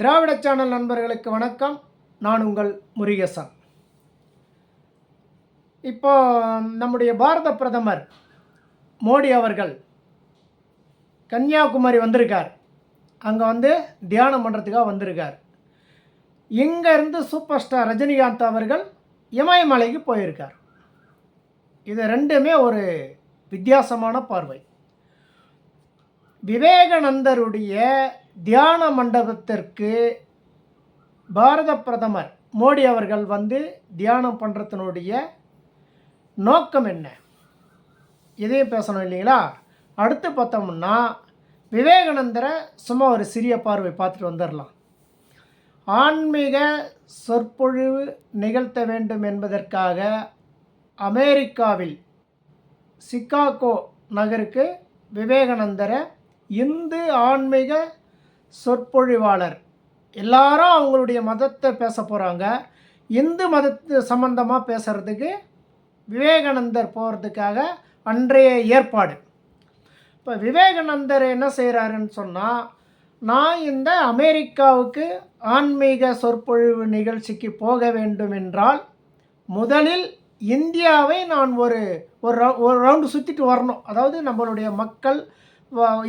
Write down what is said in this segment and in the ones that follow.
திராவிட channel நண்பர்களுக்கு வணக்கம். நான் உங்கள் முருகேசன். இப்போ நம்முடைய பாரத பிரதமர் மோடி அவர்கள் கன்னியாகுமரி வந்திருக்கார். அங்கே வந்து தியானம் பண்ணுறதுக்காக வந்திருக்கார். இங்கேருந்து சூப்பர் ஸ்டார் ரஜினிகாந்த் அவர்கள் இமயமலைக்கு போயிருக்கார். இது ரெண்டுமே ஒரு வித்தியாசமான பார்வை. விவேகானந்தருடைய தியான மண்டபத்திற்கு பாரத பிரதமர் மோடி அவர்கள் வந்து தியானம் பண்ணுறதுனுடைய நோக்கம் என்ன? இதையும் பேசணும் இல்லைங்களா? அடுத்து பார்த்தோம்னா விவேகானந்தரை சும்மா ஒரு சிறிய பார்வை பார்த்துட்டு வந்துடலாம். ஆன்மீக சொற்பொழிவு நிகழ்த்த வேண்டும் என்பதற்காக அமெரிக்காவில் சிக்காகோ நகருக்கு விவேகானந்தரை இந்து ஆன்மீக சொற்பொழிவாளர். எல்லாரும் அவங்களுடைய மதத்தை பேச போகிறாங்க இந்து மதத்து சம்பந்தமாக பேசுகிறதுக்கு விவேகானந்தர் போகிறதுக்காக அன்றைய ஏற்பாடு. இப்போ விவேகானந்தர் என்ன செய்கிறாருன்னு சொன்னால் நான் இந்த அமெரிக்காவுக்கு ஆன்மீக சொற்பொழிவு நிகழ்ச்சிக்கு போக வேண்டும் என்றால் முதலில் இந்தியாவை நான் ஒரு ஒரு ரவு- ஒரு ரவுண்டு சுற்றிட்டு வரணும். அதாவது நம்மளுடைய மக்கள்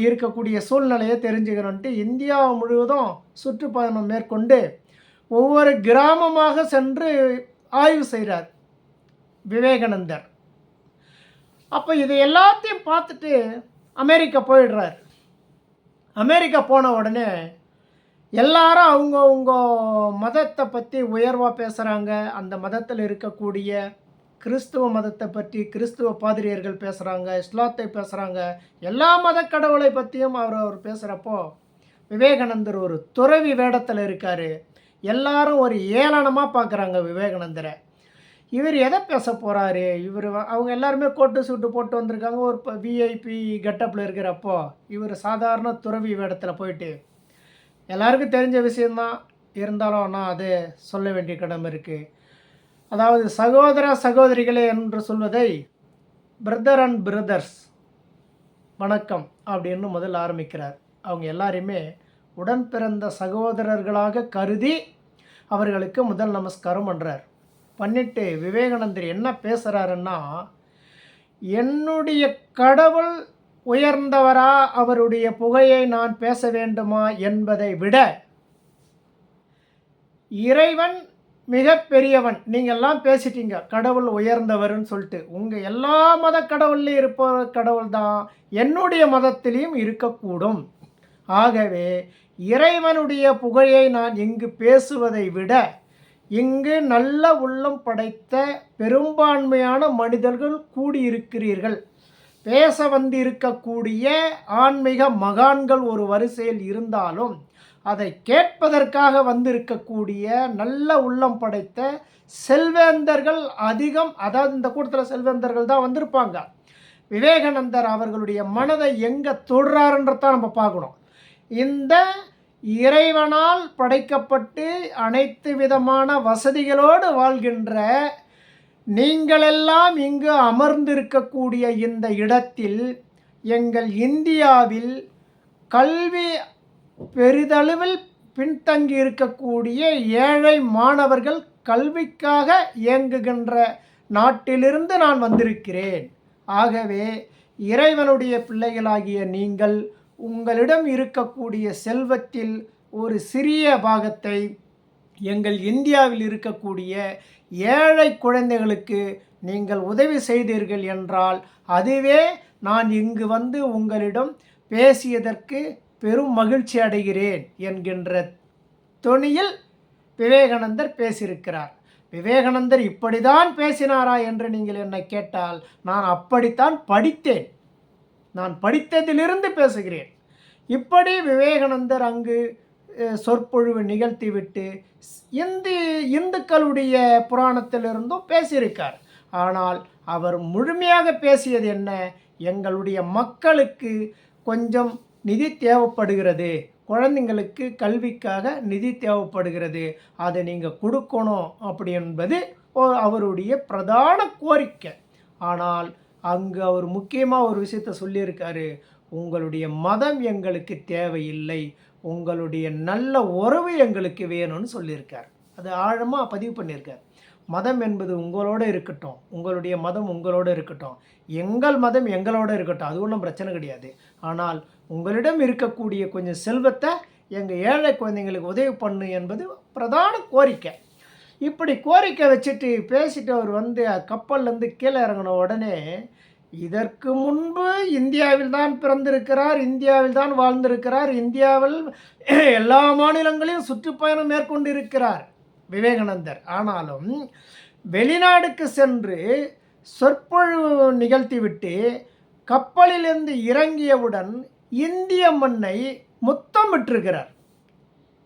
இருக்கக்கூடிய சூழ்நிலையை தெரிஞ்சுக்கணுன்ட்டு இந்தியா முழுவதும் சுற்றுப்பயணம் மேற்கொண்டு ஒவ்வொரு கிராமமாக சென்று ஆய்வு செய்கிறார் விவேகானந்தர். அப்போ இது எல்லாத்தையும் பார்த்துட்டு அமெரிக்கா போயிடுறார். அமெரிக்கா போன உடனே எல்லாரும் அவங்கவுங்க மதத்தை பற்றி உயர்வாக பேசுகிறாங்க அந்த மதத்தில் இருக்கக்கூடிய கிறிஸ்துவ மதத்தை பற்றி கிறிஸ்துவ பாதிரியர்கள் பேசுகிறாங்க இஸ்லாத்தை பேசுகிறாங்க எல்லா மத கடவுளை பற்றியும் அவர் அவர் பேசுகிறப்போ விவேகானந்தர் ஒரு துறவி வேடத்தில் இருக்கார். எல்லாரும் ஒரு ஏளனமாக பார்க்குறாங்க விவேகானந்தரை. இவர் எதை பேச போகிறாரு இவர் அவங்க எல்லாருமே கோட்டு சூட்டு போட்டு வந்திருக்காங்க. ஒரு இப்போ விஐபி கெட்டப்பில் இருக்கிறப்போ இவர் சாதாரண துறவி வேடத்தில் போயிட்டு எல்லாருக்கும் தெரிஞ்ச விஷயந்தான் இருந்தாலும் நான் அது சொல்ல வேண்டிய கடமை இருக்குது அதாவது சகோதர சகோதரிகளே என்று சொல்வதை பிரதர் அண்ட் பிரதர்ஸ் வணக்கம் அப்படின்னு முதல் ஆரம்பிக்கிறார். அவங்க எல்லாரையுமே உடன் பிறந்த சகோதரர்களாக கருதி அவர்களுக்கு முதல் நமஸ்காரம் பண்ணுறார் பண்ணிட்டு விவேகானந்தர் என்ன பேசுகிறாருன்னா என்னுடைய கடவுள் உயர்ந்தவரா அவருடைய புகையை நான் பேச வேண்டுமா என்பதை விட இறைவன் மிக பெரியவன் நீங்கள்லாம் பேசிட்டீங்க. கடவுள் உயர்ந்தவர்னு சொல்லிட்டு. உங்கள் எல்லா மத கடவுள்லையும் இருப்ப கடவுள் தான் என்னுடைய மதத்திலையும் இருக்கக்கூடும். ஆகவே இறைவனுடைய புகழை நான் இங்கு பேசுவதை விட இங்கு நல்ல உள்ளம் படைத்த பெரும்பான்மையான மனிதர்கள் கூடியிருக்கிறீர்கள். பேச வந்திருக்கக்கூடிய ஆன்மீக மகான்கள் ஒரு வரிசையில் இருந்தாலும் அதை கேட்பதற்காக வந்திருக்கக்கூடிய நல்ல உள்ளம் படைத்த செல்வேந்தர்கள் அதிகம் அதாவது இந்த கூட்டத்தில் செல்வேந்தர்கள் தான் வந்திருப்பாங்க. விவேகானந்தர் அவர்களுடைய மனதை எங்கே தொடுறாருன்றதான் நம்ம பார்க்கணும். இந்த இறைவனால் படைக்கப்பட்டு அனைத்து விதமான வசதிகளோடு வாழ்கின்ற நீங்களெல்லாம் இங்கு அமர்ந்திருக்கக்கூடிய இந்த இடத்தில் எங்கள் இந்தியாவில் கல்வி பெரிதளவில் பின்தங்கி இருக்கக்கூடிய ஏழை மாணவர்கள் கல்விக்காக இயங்குகின்ற நாட்டிலிருந்து நான் வந்திருக்கிறேன். ஆகவே இறைவனுடைய பிள்ளைகளாகிய நீங்கள் உங்களிடம் இருக்கக்கூடிய செல்வத்தில் ஒரு சிறிய பாகத்தை எங்கள் இந்தியாவில் இருக்கக்கூடிய ஏழை குழந்தைகளுக்கு நீங்கள் உதவி செய்தீர்கள் என்றால் அதுவே நான் இங்கு வந்து உங்களிடம் பேசியதற்கு பெரும் மகிழ்ச்சி அடைகிறேன் என்கின்ற தொனியில் விவேகானந்தர் பேசியிருக்கிறார். விவேகானந்தர் இப்படிதான் பேசினாரா என்று நீங்கள் என்னை கேட்டால் நான் அப்படித்தான் படித்தேன். நான் படித்ததிலிருந்து பேசுகிறேன். இப்படி விவேகானந்தர் அங்கு சொற்பொழிவு நிகழ்த்திவிட்டு இந்து இந்துக்களுடைய புராணத்திலிருந்தும் பேசியிருக்கார். ஆனால் அவர் முழுமையாக பேசியது என்ன? எங்களுடைய மக்களுக்கு கொஞ்சம் நிதி தேவைப்படுகிறது. குழந்தைங்களுக்கு கல்விக்காக நிதி தேவைப்படுகிறது. அதை நீங்கள் கொடுக்கணும் அப்படி என்பது ஓ- அவருடைய பிரதான கோரிக்கை. ஆனால் அங்கு அவர் முக்கியமாக ஒரு விஷயத்த சொல்லியிருக்காரு. உங்களுடைய மதம் எங்களுக்கு தேவையில்லை. உங்களுடைய நல்ல உறவு எங்களுக்கு வேணும்னு சொல்லியிருக்கார். அது ஆழமாக பதிவு பண்ணியிருக்கார். மதம் என்பது உங்களோட இருக்கட்டும். உங்களுடைய மதம் உங்களோட இருக்கட்டும். எங்கள் மதம் எங்களோட இருக்கட்டும். அது ஒன்றும் பிரச்சனை கிடையாது. ஆனால் உங்களிடம் இருக்கக்கூடிய கொஞ்சம் செல்வத்தை எங்கள் ஏழை குழந்தைங்களுக்கு உதவி பண்ணு என்பது பிரதான கோரிக்கை. இப்படி கோரிக்கை வச்சுட்டு பேசிட்டு அவர் வந்து கப்பல்லேருந்து கீழே இறங்கின உடனே இதற்கு முன்பு இந்தியாவில் தான் பிறந்திருக்கிறார் இந்தியாவில் தான் வாழ்ந்திருக்கிறார் இந்தியாவில் எல்லா மாநிலங்களையும் சுற்றுப்பயணம் மேற்கொண்டிருக்கிறார். விவேகானந்தர். ஆனாலும் வெளிநாடுக்கு சென்று சொற்பொழிவு நிகழ்த்திவிட்டு கப்பலிலிருந்து இறங்கியவுடன் இந்திய மண்ணை முத்தமிட்டிருக்கிறார்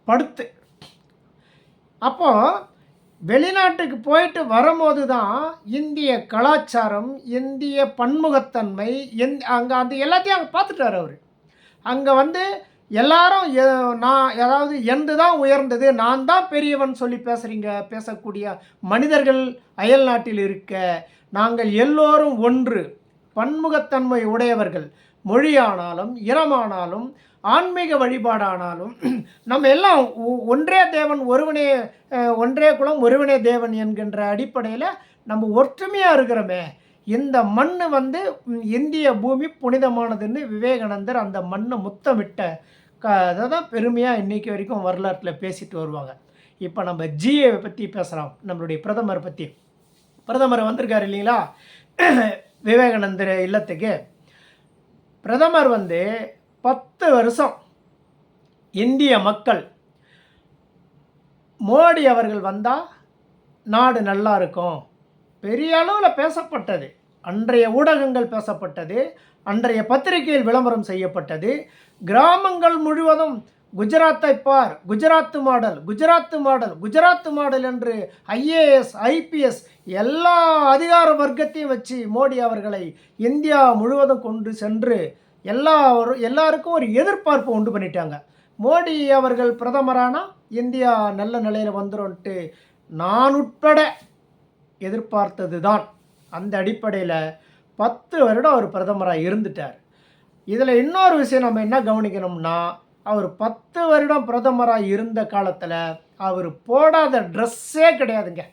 படுத்து. அப்போ வெளிநாட்டுக்கு போயிட்டு வரும்போது தான் இந்திய கலாச்சாரம் இந்திய பன்முகத்தன்மை எந் அங்கே அந்த எல்லாத்தையும் அங்கே பார்த்துட்டார் அவர். அங்கே வந்து எல்லாரும் எ- நான் அதாவது எந்து தான் உயர்ந்தது நான் தான் பெரியவன் சொல்லி பேசுகிறீங்க பேசக்கூடிய மனிதர்கள் அயல் நாட்டில் இருக்க நாங்கள் எல்லோரும் ஒன்று பன்முகத்தன்மை உடையவர்கள். மொழியானாலும் இரமானாலும் ஆன்மீக வழிபாடானாலும் நம்ம எல்லாம் ஒ- ஒன்றே தேவன் ஒருவனே ஒன்றே குலம் ஒருவனே தேவன் என்கின்ற அடிப்படையில் நம்ம ஒற்றுமையாக இருக்கிறோமே. இந்த மண் வந்து இந்திய பூமி புனிதமானதுன்னு விவேகானந்தர் அந்த மண்ணை முத்தமிட்ட க அதை தான் பெருமையாக இன்றைக்கி வரைக்கும் வரலாற்றில் பேசிட்டு வருவாங்க. இப்போ நம்ம ஜிஏவை பற்றி பேசுகிறோம் நம்மளுடைய பிரதமர் பற்றி பிரதமர் வந்திருக்காரு இல்லைங்களா? விவேகானந்தர் இல்லத்துக்கு. பிரதமர் வந்து பத்து வருஷம் இந்திய மக்கள் மோடி அவர்கள் வந்தால் நாடு நல்லா இருக்கும். பெரிய அளவில் பேசப்பட்டது. அன்றைய ஊடகங்கள் பேசப்பட்டது. அன்றைய பத்திரிகையில் விளம்பரம் செய்யப்பட்டது. கிராமங்கள் முழுவதும் குஜராத்தை பார் Gujarat model Gujarat model Gujarat model என்று ஐஏஎஸ் ஐபிஎஸ் எல்லா அதிகார வர்க்கத்தையும் வச்சு மோடி அவர்களை இந்தியா முழுவதும் கொண்டு சென்று எல்லாரும் எல்லாருக்கும் ஒரு எதிர்பார்ப்பு உண்டு பண்ணிட்டாங்க. மோடி அவர்கள் பிரதமரானால் இந்தியா நல்ல நிலையில் வந்துடும்ட்டு நான் உட்பட எதிர்பார்த்தது தான் அந்த அடிப்படையில் பத்து வருடம் அவர் பிரதமராக இருந்துட்டார். இதில் இன்னொரு விஷயம் நம்ம என்ன கவனிக்கணும்னா அவர் பத்து வருடம் பிரதமராக இருந்த காலத்தில் அவர் போடாத ட்ரெஸ்ஸே கிடையாதுங்க.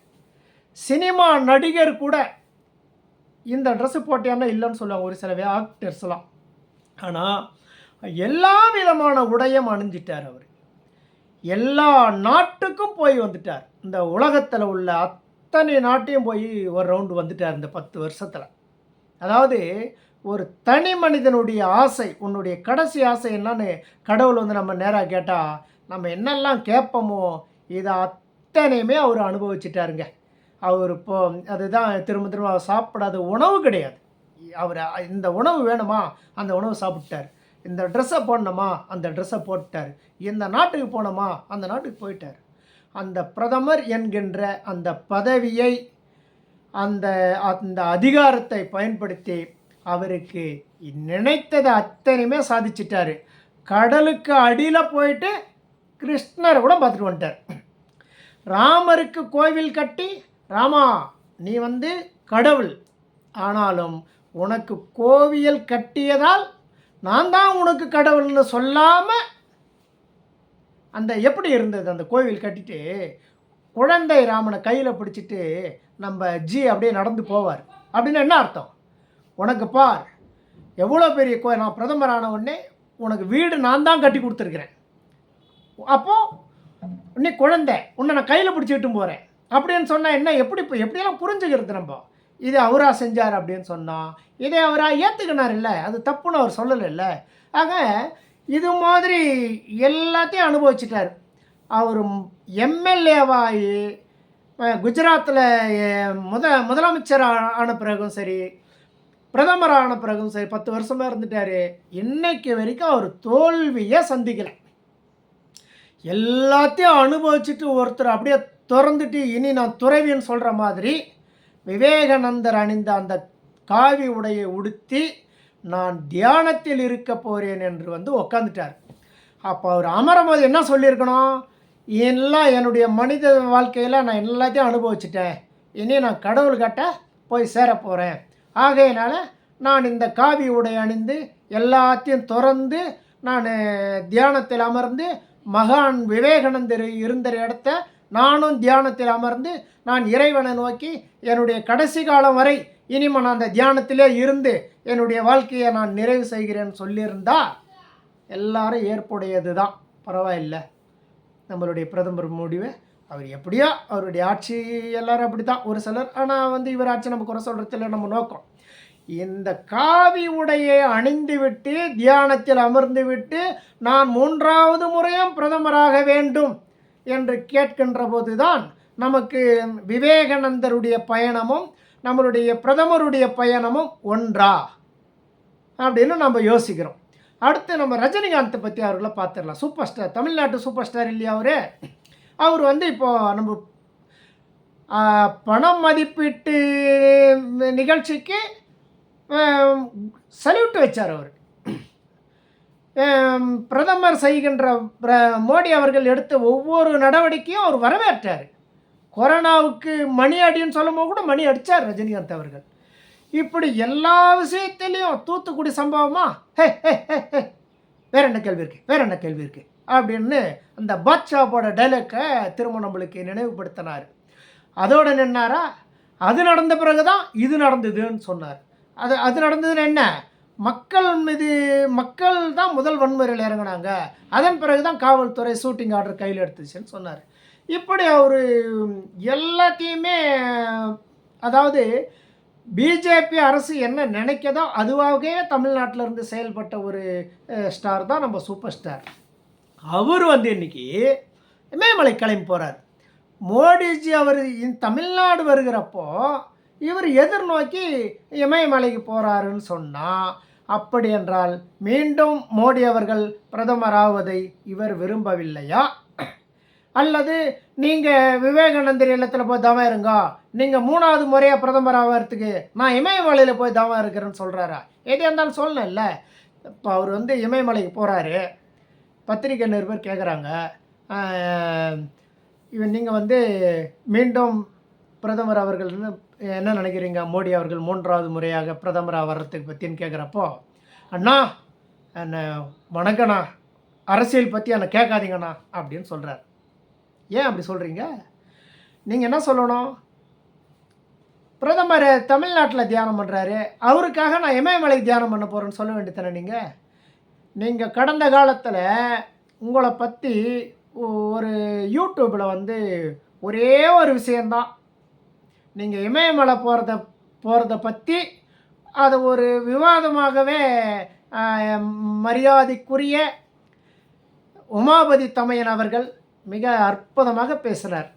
சினிமா நடிகர் கூட இந்த ட்ரெஸ்ஸு போட்டியானா இல்லைன்னு சொல்லுவாங்க ஒரு சில ஆக்டர்ஸ்லாம் ஆனால் எல்லா விதமான உடையும் அணிஞ்சிட்டார் அவர். எல்லா நாட்டுக்கும் போய் வந்துட்டார். இந்த உலகத்தில் உள்ள அத்தனை நாட்டையும் போய் ஒரு ரவுண்டு வந்துட்டார் இந்த பத்து வருஷத்தில். அதாவது ஒரு தனி மனிதனுடைய ஆசை உன்னுடைய கடைசி ஆசை என்னன்னு கடவுள் வந்து நம்ம நேராக கேட்டால் நம்ம என்னெல்லாம் கேட்போமோ இதை அத்தனையுமே அவர் அனுபவிச்சிட்டாருங்க. அவர் இப்போ அதுதான் திரும்ப திரும்ப அவர் சாப்பிடாத உணவு கிடையாது. அவர் இந்த உணவு வேணுமா? அந்த உணவு சாப்பிட்டார் இந்த ட்ரெஸ்ஸை போடணுமா? அந்த ட்ரெஸ்ஸை போட்டார் இந்த நாட்டுக்கு போனோமா அந்த நாட்டுக்கு போயிட்டார். அந்த பிரதமர் என்கின்ற அந்த பதவியை அந்த அந்த அதிகாரத்தை பயன்படுத்தி அவருக்கு நினைத்ததை அத்தனையுமே சாதிச்சிட்டாரு. கடலுக்கு அடியில் போயிட்டு கிருஷ்ணரை கூட பார்த்துட்டு வந்துட்டார். ராமருக்கு கோவில் கட்டி ராமா நீ வந்து கடவுள். ஆனாலும் உனக்கு கோவியல் கட்டியதால் நான் தான் உனக்கு கடவுள்னு சொல்லாமல் அந்த எப்படி இருந்தது? அந்த கோவில் கட்டிட்டு குழந்தை ராமனை கையில் பிடிச்சிட்டு நம்ம ஜி அப்படியே நடந்து போவார். அப்படின்னு என்ன அர்த்தம்? உனக்கு பார். எவ்வளோ பெரிய கோ நான் பிரதமர் ஆன உடனே உனக்கு வீடு நான் தான் கட்டி கொடுத்துருக்குறேன். அப்போது நீ குழந்தை உன்னை நான் கையில் பிடிச்சிட்டு போகிறேன் அப்படின்னு சொன்னால் என்ன எப்படி இப்போ எப்படியெல்லாம் புரிஞ்சுக்கிறது நம்ம? இது அவராக செஞ்சார் அப்படின்னு சொன்னால் இதை அவராக ஏற்றுக்கினார் இல்லை அது தப்புன்னு அவர் சொல்லலைல்ல. ஆக இது மாதிரி எல்லாத்தையும் அனுபவிச்சிட்டார். அவர் எம்எல்ஏவாகி குஜராத்தில் முத முதலமைச்சர் ஆ- ஆன பிறகும் சரி பிரதமர் ஆன பிறகும் சரி பத்து வருஷமாக இருந்துட்டார். இன்னைக்கு வரைக்கும் அவர் தோல்வியை சந்திக்கலை. எல்லாத்தையும் அனுபவிச்சுட்டு ஒருத்தர் அப்படியே திறந்துட்டு இனி நான் துறவின்னு சொல்கிற மாதிரி விவேகானந்தர் அணிந்த அந்த காவி உடையை உடுத்தி நான் தியானத்தில் இருக்க போகிறேன் என்று வந்து உக்காந்துட்டார். அப்போ அவர் அமரும்போது என்ன சொல்லியிருக்கணும்? எல்லாம் என்னுடைய மனித வாழ்க்கையில் நான் எல்லாத்தையும் அனுபவிச்சிட்டேன். இனி நான் கடவுள்கிட்ட போய் சேர போகிறேன் ஆகையினால் நான் இந்த காவி உடை அணிந்து எல்லாத்தையும் திறந்து நான் தியானத்தில் அமர்ந்து மகான் விவேகானந்தர் இருந்த இடத்த நானும் தியானத்தில் அமர்ந்து நான் இறைவனை நோக்கி என்னுடைய கடைசி காலம் வரை இனிமே நான் அந்த தியானத்திலே இருந்து என்னுடைய வாழ்க்கையை நான் நிறைவு செய்கிறேன்னு சொல்லியிருந்தா எல்லாரும் ஏற்புடையது தான் பரவாயில்லை. நம்மளுடைய பிரதமர் முடிவை அவர் எப்படியோ அவருடைய ஆட்சி எல்லாரும் அப்படி தான் ஒரு சிலர் ஆனால் வந்து இவர் ஆட்சி நம்ம குறை சொல்கிறதுல நம்ம நோக்கம். இந்த காவி உடையை அணிந்து விட்டு தியானத்தில் அமர்ந்து விட்டு நான் மூன்றாவது முறையும் பிரதமராக வேண்டும் என்று கேட்கின்ற போதுதான் நமக்கு விவேகானந்தருடைய பயணமும் நம்மளுடைய பிரதமருடைய பயணமும் ஒன்றா அப்படின்னு நம்ம யோசிக்கிறோம். அடுத்து நம்ம ரஜினிகாந்த் பற்றி அவர்களை பார்த்துடலாம். சூப்பர் ஸ்டார் தமிழ்நாட்டு சூப்பர் ஸ்டார் இல்லையா அவரு? அவர் வந்து இப்போது நம்ம பணம் மதிப்பீட்டு நிகழ்ச்சிக்கு சல்யூட் வச்சார் அவர். பிரதமர் செய்கின்ற பிர- மோடி அவர்கள் எடுத்த ஒவ்வொரு நடவடிக்கையும் அவர் வரவேற்றார். கொரோனாவுக்கு மணி அடின்னு சொல்லும்போது கூட மணி அடித்தார் ரஜினிகாந்த் அவர்கள். இப்படி எல்லா விஷயத்திலையும் தூத்துக்குடி சம்பவமா? ஹே ஹே ஹே ஹே. வேற என்ன கேள்வி இருக்கு? வேற என்ன கேள்வி இருக்குது அப்படின்னு அந்த பாட்ஷாவோட டைலாக்கை திரும்ப நம்மளுக்கு நினைவுபடுத்தினார். அதோட நின்னாரா? அது நடந்த பிறகு தான் இது நடந்ததுன்னு சொன்னார். அது அது நடந்ததுன்னு என்ன? மக்கள் மீது மக்கள் தான் முதல் வன்முறையில் இறங்குனாங்க. அதன் பிறகு தான் காவல்துறை ஷூட்டிங் ஆர்டர் கையில் எடுத்துச்சுன்னு சொன்னார். இப்படி அவர் எல்லாத்தையுமே அதாவது பிஜேபி அரசு என்ன நினைக்கதோ அதுவாகவே தமிழ்நாட்டில் இருந்து செயல்பட்ட ஒரு ஸ்டார் தான் நம்ம சூப்பர் ஸ்டார் அவர் வந்து இன்னைக்கு இமயமலை கிளம்பி போகிறார் மோடிஜி அவர் தமிழ்நாடு வருகிறப்போ இவர் எதிர்நோக்கி இமயமலைக்கு போகிறாருன்னு சொன்னால் அப்படி என்றால் மீண்டும் மோடி அவர்கள் பிரதமராவதை இவர் விரும்பவில்லையா? அல்லது நீங்கள் விவேகானந்தர் இல்லத்தில் போய் தவம் இருங்க நீங்கள் மூணாவது முறையாக பிரதமர் ஆகிறதுக்கு நான் இமயமலையில் போய் தவம் இருக்கிறேன்னு சொல்கிறாரா எது இருந்தாலும் சொல்லணும்ல. இப்போ அவர் வந்து இமயமலைக்கு போகிறாரு பத்திரிகை நிருபர் கேட்குறாங்க இவன் நீங்கள் வந்து மீண்டும் பிரதமர் அவர்கள் என்ன நினைக்கிறீங்க? மோடி அவர்கள் மூன்றாவது முறையாக பிரதமராக வர்றதுக்கு பற்றின்னு கேட்குறப்போ அண்ணா என்ன வணக்கண்ணா அரசியல் பற்றி என்னை கேட்காதீங்கண்ணா அப்படின்னு சொல்கிறார் ஏன் அப்படி சொல்கிறீங்க நீங்கள் என்ன சொல்லணும்? பிரதமர் தமிழ்நாட்டில் தியானம் பண்ணுறாரு அவருக்காக நான் இமயமலைக்கு தியானம் பண்ண போகிறேன்னு சொல்ல வேண்டியதானே நீங்கள் நீங்கள் கடந்த காலத்தில் உங்களை பற்றி ஒரு யூடியூப்பில் வந்து ஒரே ஒரு விஷயந்தான் நீங்கள் இமயமலை போகிறத போகிறத பற்றி அது ஒரு விவாதமாகவே மரியாதைக்குரிய உமாபதி தமையன் அவர்கள் மிக அற்புதமாக பேசுகிறார்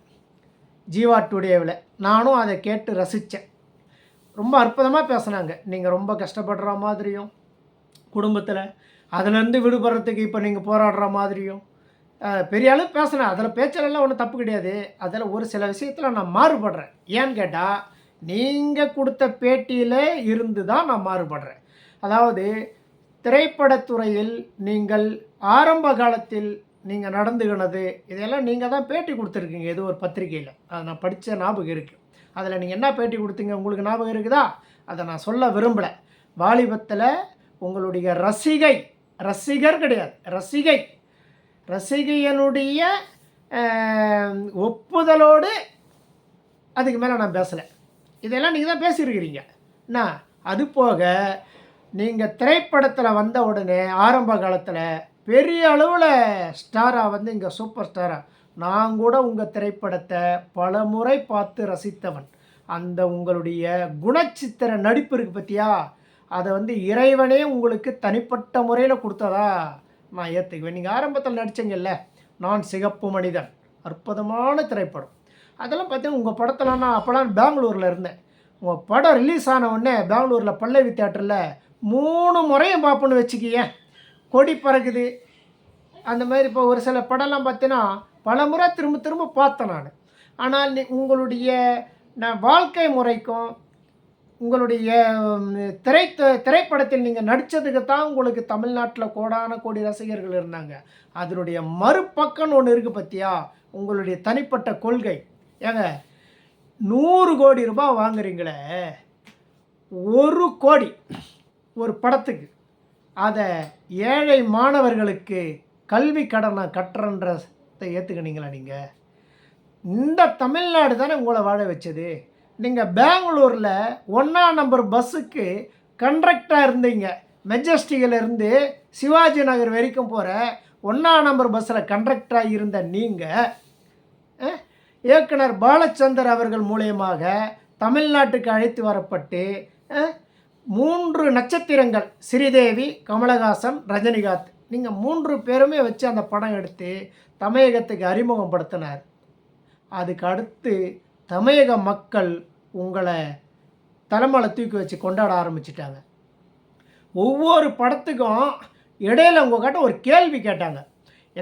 ஜீவா டுடேவில். நானும் அதை கேட்டு ரசித்தேன் ரொம்ப அற்புதமாக பேசுனாங்க. நீங்கள் ரொம்ப கஷ்டப்படுற மாதிரியும் குடும்பத்தில் அதுலேருந்து விடுபடுறதுக்கு இப்போ நீங்கள் போராடுற மாதிரியும் பெரிய அளவு பேசினேன். அதில் பேச்சலெல்லாம் ஒன்றும் தப்பு கிடையாது. அதில் ஒரு சில விஷயத்தில் நான் மாறுபடுறேன். ஏன்னு கேட்டால் நீங்கள் கொடுத்த பேட்டியில் இருந்து தான் நான் மாறுபடுறேன். அதாவது திரைப்படத்துறையில் நீங்கள் ஆரம்ப காலத்தில் நீங்கள் நடந்துக்கினது இதெல்லாம் நீங்கள் தான் பேட்டி கொடுத்துருக்கீங்க. ஏதோ ஒரு பத்திரிகையில். அதை நான் படித்த ஞாபகம் இருக்குது அதில் நீங்கள் என்ன பேட்டி கொடுத்தீங்க? உங்களுக்கு ஞாபகம் இருக்குதா? அதை நான் சொல்ல விரும்பலை. வாலிபத்தில் உங்களுடைய ரசிகை ரசிகர் கிடையாது. ரசிகை. ரசிகையனுடைய ஒப்புதலோடு அதுக்கு மேலே நான் பேசலை. இதெல்லாம் நீங்கள் தான் பேசியிருக்கிறீங்க என்ன அது போக நீங்கள் திரைப்படத்தில் வந்த உடனே ஆரம்ப காலத்தில் பெரிய அளவில் ஸ்டாராக வந்து இங்கே சூப்பர் ஸ்டாராக நான் கூட உங்கள் திரைப்படத்தை பல முறை பார்த்து ரசித்தவன். அந்த உங்களுடைய குணச்சித்திர நடிப்பு இருக்குது பற்றியா அதை வந்து இறைவனே உங்களுக்கு தனிப்பட்ட முறையில் கொடுத்ததா நான் ஏற்றுக்குவேன் நீங்கள் ஆரம்பத்தில் நடித்தீங்கல்ல நான் சிகப்பு மனிதன் அற்புதமான திரைப்படம். அதெல்லாம் பார்த்தீங்கன்னா உங்கள் படத்தில் நான் அப்போலாம் பெங்களூரில் இருந்தேன். உங்கள் படம் ரிலீஸ் ஆன உடனே பெங்களூரில் பல்லவி தேட்டரில் மூணு முறையும் பார்ப்போன்னு வச்சுக்கியேன். கொடி பறக்குது. அந்த மாதிரி இப்போ ஒரு சில படம்லாம் பார்த்தீங்கன்னா பல முறை திரும்ப திரும்ப பார்த்தேன் நான். ஆனால் நீ உங்களுடைய நான் வாழ்க்கை முறைக்கும் உங்களுடைய திரை திரைப்படத்தில் நீங்கள் நடித்ததுக்கு தான் உங்களுக்கு தமிழ்நாட்டில் கோடான கோடி ரசிகர்கள் இருந்தாங்க. அதனுடைய மறுபக்கம்னு ஒன்று இருக்குது பற்றியா உங்களுடைய தனிப்பட்ட கொள்கை. ஏங்க நூறு கோடி ரூபாய் வாங்குறீங்களே ஒரு கோடி ஒரு படத்துக்கு. அதை ஏழை மாணவர்களுக்கு கல்வி கடனை கட்டுறன்றதை ஏற்றுக்கினீங்களா நீங்கள் இந்த தமிழ்நாடு தானே உங்களை வாழ வச்சது. நீங்கள் பெங்களூரில் ஒன்றாம் நம்பர் பஸ்ஸுக்கு கண்ட்ரக்டாக இருந்தீங்க. மெஜஸ்டிகிலிருந்து சிவாஜி நகர் வரைக்கும் போகிற ஒன்றாம் நம்பர் பஸ்ஸில் கண்ட்ரக்டராக இருந்த நீங்கள் இயக்குனர் பாலச்சந்தர் அவர்கள் மூலியமாக தமிழ்நாட்டுக்கு அழைத்து வரப்பட்டு மூன்று நட்சத்திரங்கள் ஸ்ரீதேவி கமலஹாசன் ரஜினிகாந்த் நீங்கள் மூன்று பேருமே வச்சு அந்த படம் எடுத்து தமிழகத்துக்கு அறிமுகப்படுத்தினார். அதுக்கு அடுத்து தமிழக மக்கள் உங்களை தலைமலை தூக்கி வச்சு கொண்டாட ஆரம்பிச்சிட்டாங்க. ஒவ்வொரு படத்துக்கும் இடையில உங்ககிட்ட ஒரு கேள்வி கேட்டாங்க.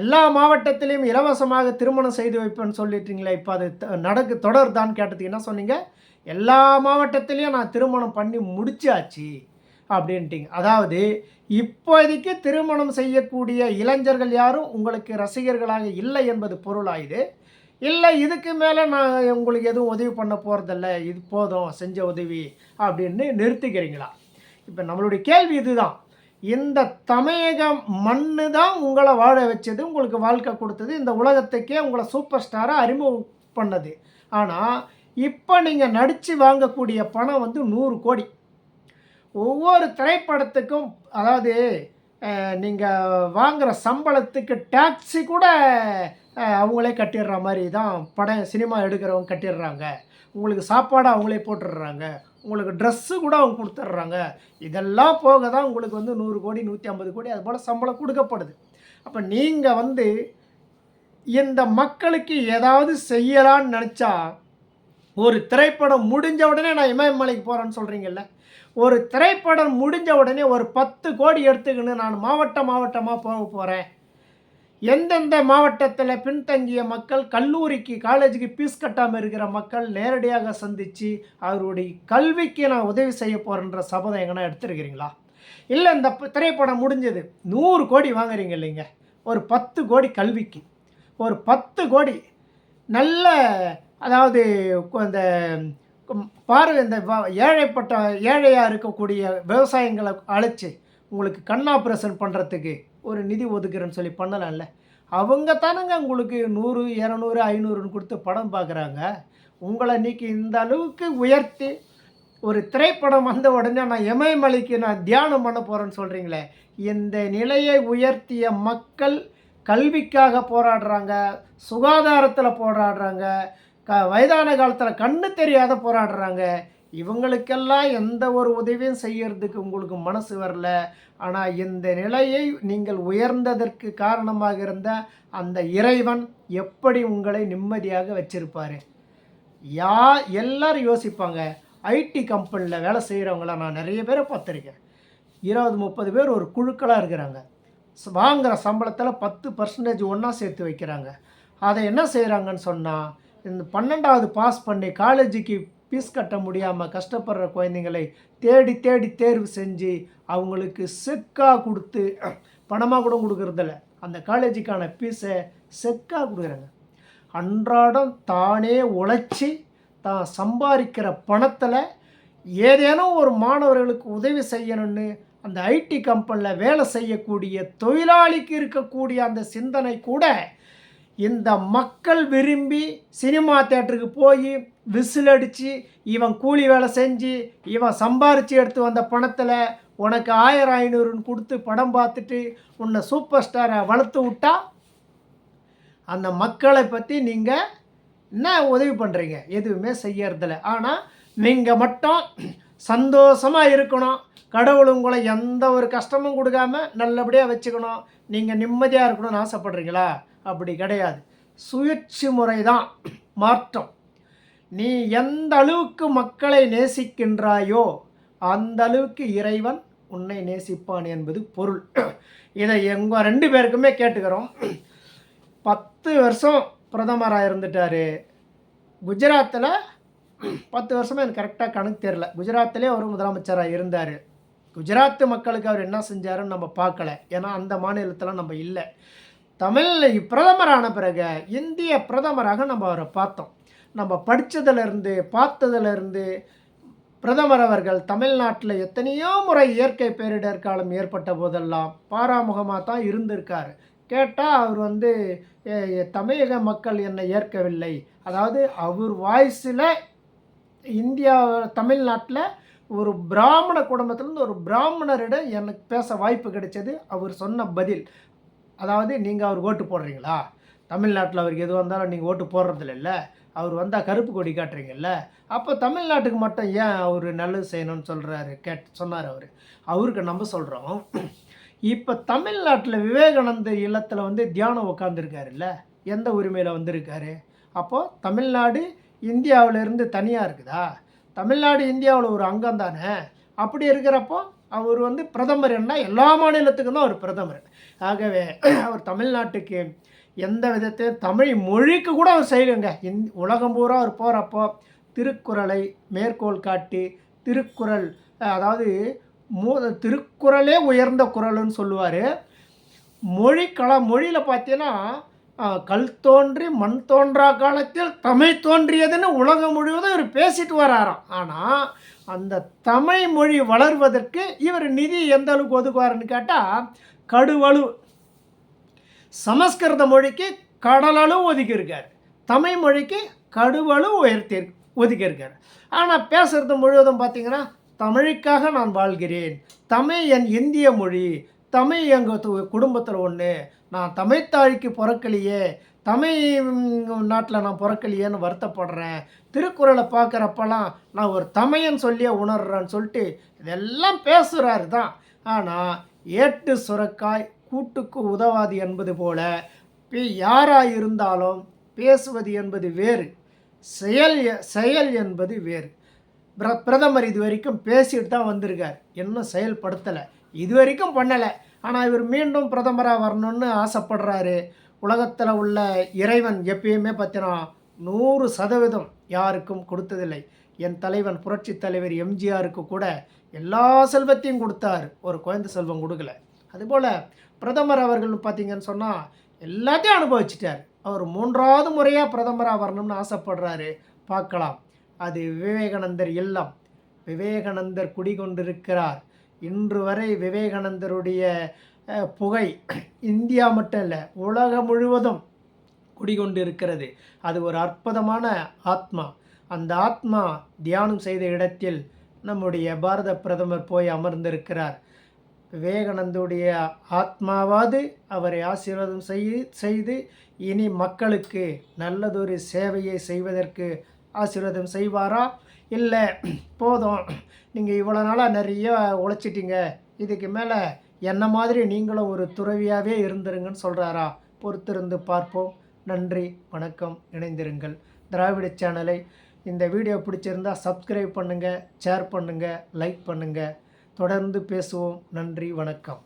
எல்லா மாவட்டத்திலையும் இலவசமாக திருமணம் செய்து வைப்பேன்னு சொல்லிட்டீங்களே இப்போ அது நடக்கு தொடர்தான்னு கேட்டதுக்கு என்ன சொன்னீங்க? எல்லா மாவட்டத்திலையும் நான் திருமணம் பண்ணி முடிச்சாச்சு அப்படின்ட்டிங்க. அதாவது இப்போதைக்கு திருமணம் செய்யக்கூடிய இளைஞர்கள் யாரும் உங்களுக்கு ரசிகர்களாக இல்லை என்பது பொருளாயுது. இல்லை இதுக்கு மேலே நான் உங்களுக்கு எதுவும் உதவி பண்ண போகிறதில்ல இது போதும் செஞ்ச உதவி அப்படின்னு நிறுத்திக்கிறீங்களா? இப்போ நம்மளுடைய கேள்வி இதுதான். இந்த தமிழகம் மண்ணு தான் உங்களை வாழ வச்சது உங்களுக்கு வாழ்க்கை கொடுத்தது. இந்த உலகத்துக்கே உங்களை சூப்பர் ஸ்டாராக அறிமுகம் பண்ணது. ஆனால் இப்போ நீங்கள் நடித்து வாங்கக்கூடிய பணம் வந்து நூறு கோடி. ஒவ்வொரு திரைப்படத்துக்கும் அதாவது நீங்கள் வாங்குகிற சம்பளத்துக்கு டாக்ஸி கூட அவங்களே கட்டிடுற மாதிரி தான் படம் சினிமா எடுக்கிறவங்க கட்டிடுறாங்க. உங்களுக்கு சாப்பாடு அவங்களே போட்டுடுறாங்க. உங்களுக்கு ட்ரெஸ்ஸு கூட அவங்க கொடுத்துட்றாங்க. இதெல்லாம் போக தான் உங்களுக்கு வந்து நூறு கோடி நூற்றி ஐம்பது கோடி அது போல் சம்பளம் கொடுக்கப்படுது. அப்போ நீங்கள் வந்து இந்த மக்களுக்கு ஏதாவது செய்யலான்னு நினச்சா ஒரு திரைப்படம் முடிஞ்ச உடனே நான் இமயமலைக்கு போகிறேன்னு சொல்கிறீங்கல்ல ஒரு திரைப்படம் முடிஞ்ச உடனே ஒரு பத்து கோடி எடுத்துக்கின்னு நான் மாவட்ட மாவட்டமாக போக போகிறேன் எந்தெந்த மாவட்டத்தில் பின்தங்கிய மக்கள் கல்லூரிக்கு காலேஜுக்கு ஃபீஸ் கட்டாமல் இருக்கிற மக்கள் நேரடியாக சந்தித்து அவருடைய கல்விக்கு நான் உதவி செய்ய போகிறேன்ற சபதம் எங்கன்னா எடுத்துருக்கிறீங்களா? இல்லை இந்த திரைப்படம் முடிஞ்சது நூறு கோடி வாங்குறீங்க இல்லைங்க. ஒரு பத்து கோடி கல்விக்கு. ஒரு பத்து கோடி. நல்ல அதாவது அந்த இந்த பாரு இந்த ஏழைப்பட்ட ஏழையாக இருக்கக்கூடிய விவசாயங்களை அழைச்சி உங்களுக்கு கண்ணாபரேஷன் ஆப்ரேஷன் பண்ணுறதுக்கு ஒரு நிதி ஒதுக்குறேன்னு சொல்லி பண்ணலாம்ல. அவங்க தானங்க உங்களுக்கு நூறு இரநூறு ஐநூறுன்னு கொடுத்து படம் பார்க்குறாங்க. உங்களை இன்னைக்கு இந்த அளவுக்கு உயர்த்தி ஒரு திரைப்படம் வந்த உடனே நான் இமயமலைக்கு நான் தியானம் பண்ண போகிறேன்னு சொல்கிறீங்களே இந்த நிலையை உயர்த்திய மக்கள் கல்விக்காக போராடுறாங்க சுகாதாரத்தில் போராடுறாங்க க வயதான காலத்தில் கண்ணு தெரியாத போராடுறாங்க இவங்களுக்கெல்லாம் எந்த ஒரு உதவியும் செய்யறதுக்கு உங்களுக்கு மனசு வரல. ஆனால் இந்த நிலையை நீங்கள் உயர்ந்ததற்கு காரணமாக இருந்த அந்த இறைவன் எப்படி உங்களை நிம்மதியாக வச்சிருப்பார்? யா எல்லாரும் யோசிப்பாங்க. ஐடி கம்பெனியில் வேலை செய்கிறவங்கள நான் நிறைய பேரை பார்த்துருக்கேன். இருபது முப்பது பேர் ஒரு குழுக்களாக இருக்கிறாங்க. வாங்குகிற சம்பளத்தில் பத்து பர்சன்டேஜ் ஒன்றா சேர்த்து வைக்கிறாங்க. அதை என்ன செய்கிறாங்கன்னு சொன்னால் இந்த பன்னெண்டாவது பாஸ் பண்ணி காலேஜுக்கு ஃபீஸ் கட்ட முடியாமல் கஷ்டப்படுற குழந்தைங்களை தேடி தேடி தேர்வு செஞ்சு அவங்களுக்கு செக்காக கொடுத்து பணமாக கூட கொடுக்குறதில்ல. அந்த காலேஜுக்கான ஃபீஸை செக்காக கொடுக்குறாங்க. அன்றாடம் தானே உழைச்சி தான் சம்பாதிக்கிற பணத்தில் ஏதேனும் ஒரு மாணவர்களுக்கு உதவி செய்யணும்னு அந்த ஐடி கம்பெனியில் வேலை செய்யக்கூடிய தொழிலாளிக்கு இருக்கக்கூடிய அந்த சிந்தனை கூட இந்த மக்கள் விரும்பி சினிமா தேட்டருக்கு போய் விசில் அடித்து இவன் கூலி வேலை செஞ்சு இவன் சம்பாரித்து எடுத்து வந்த பணத்தில் உனக்கு ஆயிரம் ஐநூறுன்னு கொடுத்து படம் பார்த்துட்டு உன்னை சூப்பர் ஸ்டாரை வளர்த்து விட்டா அந்த மக்களை பற்றி நீங்கள் என்ன உதவி பண்ணுறீங்க எதுவுமே செய்யறதில்ல. ஆனால் நீங்கள் மட்டும் சந்தோஷமாக இருக்கணும். கடவுள் உங்களை எந்த ஒரு கஷ்டமும் கொடுக்காம நல்லபடியாக வச்சுக்கணும். நீங்கள் நிம்மதியாக இருக்கணும்னு ஆசைப்படுறீங்களா? அப்படி கிடையாது. சுழற்சி முறை தான் மாற்றம். நீ எந்த அளவுக்கு மக்களை நேசிக்கின்றாயோ அந்த அளவுக்கு இறைவன் உன்னை நேசிப்பான் என்பது பொருள். இதை எங்கள் ரெண்டு பேருக்குமே கேட்டுக்கிறோம். பத்து வருஷம் பிரதமராக இருந்துட்டார். குஜராத்தில் பத்து வருஷமாக எனக்கு கரெக்டாக கணக்கு தெரில குஜராத்திலே ஒரு முதலமைச்சராக இருந்தார். குஜராத் மக்களுக்கு அவர் என்ன செஞ்சாருன்னு நம்ம பார்க்கல. ஏன்னா அந்த மாநிலத்தில் நம்ம இல்லை. தமிழ் பிரதமரான பிறகு இந்திய பிரதமராக நம்ம அவரை பார்த்தோம். நம்ம படித்ததுலேருந்து பார்த்ததுலேருந்து பிரதமர் அவர்கள் தமிழ்நாட்டில் எத்தனையோ முறை இயற்கை பேரிடர் காலம் ஏற்பட்ட போதெல்லாம் பாராமுகமாக தான் இருந்திருக்கார். கேட்டால் அவர் வந்து தமிழக மக்கள் என்னை ஏற்கவில்லை. அதாவது அவர் வாய்ஸில் இந்தியா தமிழ்நாட்டில் ஒரு பிராமண குடும்பத்திலேருந்து ஒரு பிராமணரிடம் எனக்கு பேச வாய்ப்பு கிடைச்சது. அவர் சொன்ன பதில். அதாவது நீங்கள் அவர் ஓட்டு போடுறீங்களா? தமிழ்நாட்டில் அவருக்கு எது வந்தாலும் நீங்கள் ஓட்டு போடுறதில்ல இல்லை. அவர் வந்தால் கருப்பு கொடி காட்டுறீங்கல்ல அப்போ தமிழ்நாட்டுக்கு மட்டும் ஏன் அவர் நல்லது செய்யணும்னு சொல்கிறாரு கேட் சொன்னார் அவர். அவருக்கு நம்ம சொல்கிறோம் இப்போ தமிழ்நாட்டில் விவேகானந்த இல்லத்தில் வந்து தியானம் உட்காந்துருக்காருல்ல எந்த உரிமையில் வந்திருக்காரு? அப்போது தமிழ்நாடு இந்தியாவிலேருந்து தனியாக இருக்குதா? தமிழ்நாடு இந்தியாவில் ஒரு அங்கம் தானே? அப்படி இருக்கிறப்போ அவர் வந்து பிரதமர் என்ன எல்லா மாநிலத்துக்கும் தான் அவர் பிரதமர். ஆகவே அவர் தமிழ்நாட்டுக்கு எந்த விதத்தையும் தமிழ் மொழிக்கு கூட அவர் செய்யலைங்க. இந் உலகம் பூரா அவர் போகிறப்போ திருக்குறளை மேற்கோள் காட்டி திருக்குறள் அதாவது மூ திருக்குறளே உயர்ந்த குறள்னு சொல்லுவார். மொழி கல மொழியில் பார்த்தீங்கன்னா கல் தோன்றி மண் தோன்றா காலத்தில் தமிழ் தோன்றியதுன்னு உலகம் முழுவதும் இவர் பேசிட்டு வராராம். ஆனால் அந்த தமிழ் மொழி வளர்வதற்கு இவர் நிதி எந்த அளவுக்கு ஒதுக்குவாருன்னு கேட்டால் கடுவலு. சமஸ்கிருத மொழிக்கு கடலளவு ஒதுக்கியிருக்கார். தமிழ் மொழிக்கு கடுவளு உயர்த்தி ஒதுக்கியிருக்கார். ஆனால் பேசுகிறது முழுவதும் பார்த்திங்கன்னா தமிழுக்காக நான் வாழ்கிறேன். தமிழ் என் இந்திய மொழி. தமிழ் எங்கள் குடும்பத்தில் ஒன்று நான் தமிழ்த்தாழிக்கு பிறக்கலையே தமிழ் நாட்டில் நான் பிறக்கலையேன்னு வருத்தப்படுறேன். திருக்குறளை பார்க்குறப்பெல்லாம் நான் ஒரு தமையன் சொல்லியே உணர்றேன்னு சொல்லிட்டு இதெல்லாம் பேசுகிறாரு தான். ஆனால் ஏட்டு சுரக்காய் கூட்டுக்கு உதவாது என்பது போல யாராக இருந்தாலும் பேசுவது என்பது வேறு செயல் எ- செயல் என்பது வேறு. பிர பிரதமர் இது வரைக்கும் பேசிட்டு தான் வந்திருக்கார். இன்னும் செயல்படுத்தலை. இது வரைக்கும் பண்ணலை. ஆனால் இவர் மீண்டும் பிரதமராக வரணும்னு ஆசைப்படுறாரு. உலகத்தில் உள்ள இறைவன் எப்பயுமே பார்த்தீங்கன்னா நூறு சதவீதம் யாருக்கும் கொடுத்ததில்லை. என் தலைவன் புரட்சி தலைவர் எம்ஜிஆருக்கு கூட எல்லா செல்வத்தையும் கொடுத்தார். ஒரு குழந்தை செல்வம் கொடுக்கல. அதுபோல் பிரதமர் அவர்கள் பார்த்தீங்கன்னு சொன்னால் எல்லாத்தையும் அனுபவிச்சிட்டார். அவர் மூன்றாவது முறையாக பிரதமராக வரணும்னு ஆசைப்படுறாரு. பார்க்கலாம். அது விவேகானந்தர் இல்லம். விவேகானந்தர் குடிகொண்டிருக்கிறார். இன்று வரை விவேகானந்தருடைய புகை இந்தியா மட்டும் இல்லை உலகம் முழுவதும் குடிகொண்டிருக்கிறது. அது ஒரு அற்புதமான ஆத்மா. அந்த ஆத்மா தியானம் செய்த இடத்தில் நம்முடைய பாரத பிரதமர் போய் அமர்ந்திருக்கிறார். விவேகானந்தருடைய ஆத்மாவாது அவரை ஆசீர்வாதம் செய் செய்து இனி மக்களுக்கு நல்லதொரு சேவையை செய்வதற்கு ஆசீர்வாதம் செய்வாரா? இல்லை போதும். நீங்கள் இவ்வளோ நாளாக நிறைய உழைச்சிட்டீங்க. இதுக்கு மேலே என்ன மாதிரி நீங்களும் ஒரு துறவியாகவே இருந்துருங்கன்னு சொல்கிறாரா பொறுத்திருந்து பார்ப்போம். நன்றி வணக்கம். இணைந்திருங்கள். திராவிட சேனலை இந்த வீடியோ பிடிச்சிருந்தா சப்ஸ்கிரைப் பண்ணுங்கள் ஷேர் பண்ணுங்கள் லைக் பண்ணுங்கள் தொடர்ந்து பேசுவோம். நன்றி வணக்கம்.